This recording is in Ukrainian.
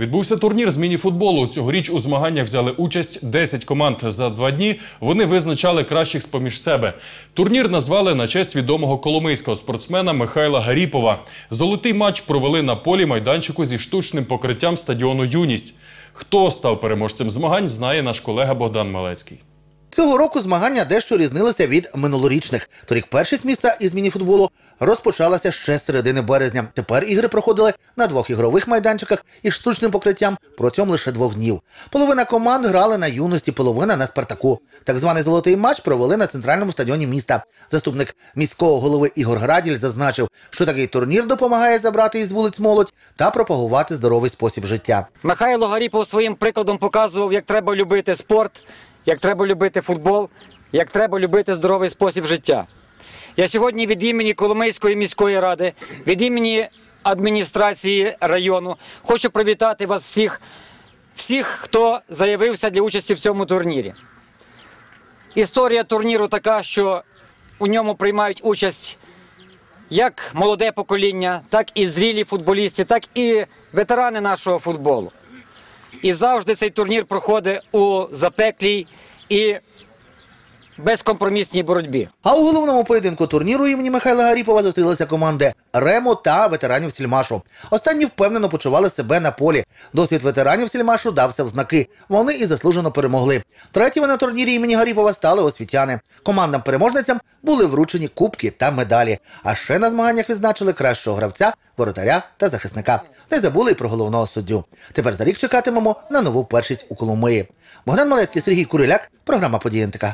Відбувся турнір з мініфутболу. Цьогоріч у змаганнях взяли участь 10 команд. За два дні вони визначали кращих з-поміж себе. Турнір назвали на честь відомого коломийського спортсмена Михайла Гаріпова. Золотий матч провели на полі майданчику зі штучним покриттям стадіону Юність. Хто став переможцем змагань, знає наш колега Богдан Малецький. Цього року змагання дещо різнилися від минулорічних. Торік першість місця із мініфутболу розпочалася ще з середини березня. Тепер ігри проходили на двох ігрових майданчиках із штучним покриттям протягом лише двох днів. Половина команд грали на юності, половина на Спартаку. Так званий золотий матч провели на центральному стадіоні міста. Заступник міського голови Ігор Граділь зазначив, що такий турнір допомагає забрати із вулиць молодь та пропагувати здоровий спосіб життя. Михайло Гаріпов своїм прикладом показував, як треба любити спорт, як треба любити футбол, як треба любити здоровий спосіб життя. Я сьогодні від імені Коломийської міської ради, від імені адміністрації району хочу привітати вас всіх, всіх, хто заявився для участі в цьому турнірі. Історія турніру така, що у ньому приймають участь як молоде покоління, так і зрілі футболісти, так і ветерани нашого футболу. І завжди цей турнір проходить у запеклій і безкомпромісній боротьбі. А у головному поєдинку турніру імені Михайла Гаріпова зустрілися команди Ремо та ветеранів Сільмашу. Останні впевнено почували себе на полі. Досвід ветеранів Сільмашу дався в знаки. Вони і заслужено перемогли. Третіми на турнірі імені Гаріпова стали освітяни. Командам-переможницям були вручені кубки та медалі. А ще на змаганнях відзначили кращого гравця, воротаря та захисника. Не забули й про головного суддю. Тепер за рік чекатимемо на нову першість у Коломиї. Богдан Малецький, Сергій Куриляк, програма «Події НТК».